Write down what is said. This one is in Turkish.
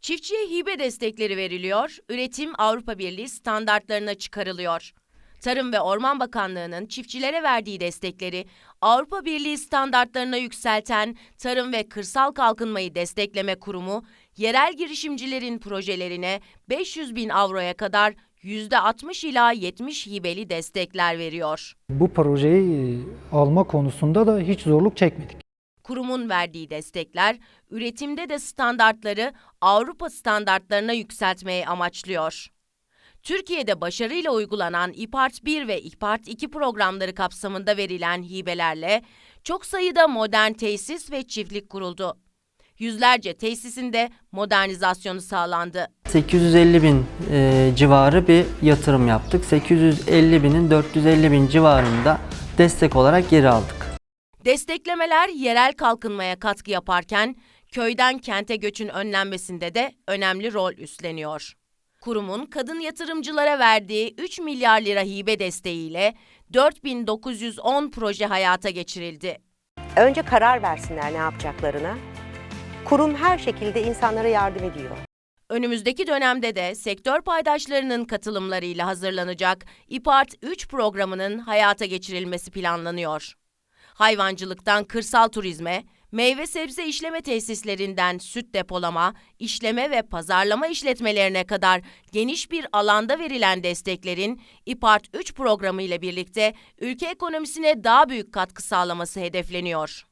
Çiftçiye hibe destekleri veriliyor, üretim Avrupa Birliği standartlarına çıkarılıyor. Tarım ve Orman Bakanlığı'nın çiftçilere verdiği destekleri Avrupa Birliği standartlarına yükselten Tarım ve Kırsal Kalkınmayı Destekleme Kurumu, yerel girişimcilerin projelerine 500 bin avroya kadar %60 ila 70 hibeli destekler veriyor. Bu projeyi e, alma konusunda da hiç zorluk çekmedik. Kurumun verdiği destekler, üretimde de standartları Avrupa standartlarına yükseltmeyi amaçlıyor. Türkiye'de başarıyla uygulanan İPART 1 ve İPART 2 programları kapsamında verilen hibelerle çok sayıda modern tesis ve çiftlik kuruldu. Yüzlerce tesisinde modernizasyonu sağlandı. 850 bin e, civarı bir yatırım yaptık. 850 binin 450 bin civarında destek olarak geri aldık. Desteklemeler yerel kalkınmaya katkı yaparken köyden kente göçün önlenmesinde de önemli rol üstleniyor. Kurumun kadın yatırımcılara verdiği 3 milyar lira hibe desteğiyle 4910 proje hayata geçirildi. Önce karar versinler ne yapacaklarına. Kurum her şekilde insanlara yardım ediyor. Önümüzdeki dönemde de sektör paydaşlarının katılımlarıyla hazırlanacak İPART 3 programının hayata geçirilmesi planlanıyor. Hayvancılıktan kırsal turizme, meyve sebze işleme tesislerinden süt depolama, işleme ve pazarlama işletmelerine kadar geniş bir alanda verilen desteklerin İPART 3 programı ile birlikte ülke ekonomisine daha büyük katkı sağlaması hedefleniyor.